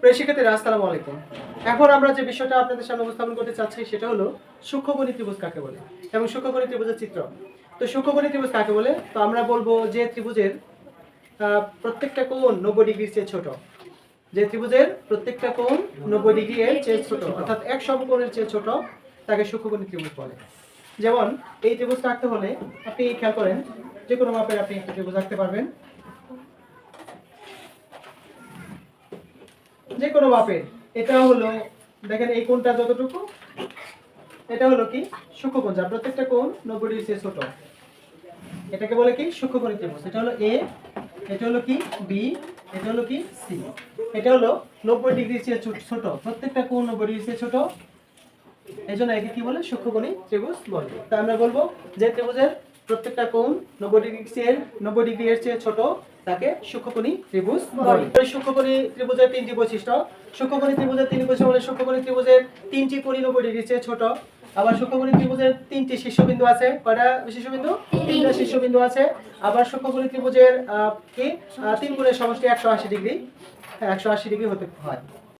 প্রিয় আসসালামু আলাইকুম। এখন আমরা যে বিষয়টা আপনাদের সামনে উপস্থাপন করতে চাচ্ছি সেটা হলো সূক্ষ্মগণিত ত্রিভুজ কাকে বলে এবং সূক্ষ্মগণিত ত্রিভুজের চিত্র। তো সূক্ষ্মগণিত ত্রিভুজ কাকে বলে? তো আমরা বলব যে ত্রিভুজের প্রত্যেকটা কোণ নব্বই ডিগ্রির চেয়ে ছোট। যে ত্রিভুজের প্রত্যেকটা কোণ নব্বই ডিগ্রি এর চেয়ে ছোট। অর্থাৎ এক সমকোণের চেয়ে ছোট তাকে সূক্ষ্মগণিত ত্রিভুজ বলে। যেমন এই ত্রিভুজটা আঁকতে হলে আপনি খেয়াল করেন, যে কোনো মাপের আপনি একটা ত্রিভুজ আঁকতে পারবেন। যে কোনো মাপের এটা হলো, দেখেন এই কোণটা যতটুকু, এটা হলো কি? সূক্ষ্মকোণ। যা প্রত্যেকটা কোণ নব্বই ডিগ্রি ছোট। এটাকে বলে কি? সূক্ষ্মকোণী ত্রিভুজ। এটা হলো এ, এটা হলো কি? বি, এটা হলো কি? সি। এটা হলো নব্বই ডিগ্রি চেয়ে ছোট প্রত্যেকটা কোণ নব্বই ডিগ্রি চেয়ে ছোট। এই জন্য একে কি বলে? সূক্ষ্মকোণী ত্রিভুজ বলে। তা আমরা বলব যে ত্রিভুজের প্রত্যেকটা কোণ নব্বই ডিগ্রি চেয়ে নব্বই ডিগ্রি এর চেয়ে ছোট। তাকে সূক্ষ্মকণি ত্রিভুজ বলে। সূক্ষ্মকণি ত্রিভুজের তিনটি বৈশিষ্ট্য। সূক্ষ্মকণি ত্রিভুজের তিনটি বৈশিষ্ট্য মানে সূক্ষ্মকণি ত্রিভুজের তিনটি কোণই নব্বই ডিগ্রি চেয়ে ছোট। আবার সূক্ষ্মকণি ত্রিভুজের তিনটি শীর্ষবিন্দু আছে। কয়টা শীর্ষবিন্দু? তিনটা। শীর্ষবিন্দু আছে। আবার সূক্ষ্মকণি ত্রিভুজের আহ, কি? তিন কোণের সমষ্টি একশো আশি ডিগ্রি। একশো আশি ডিগ্রি হতে হয়।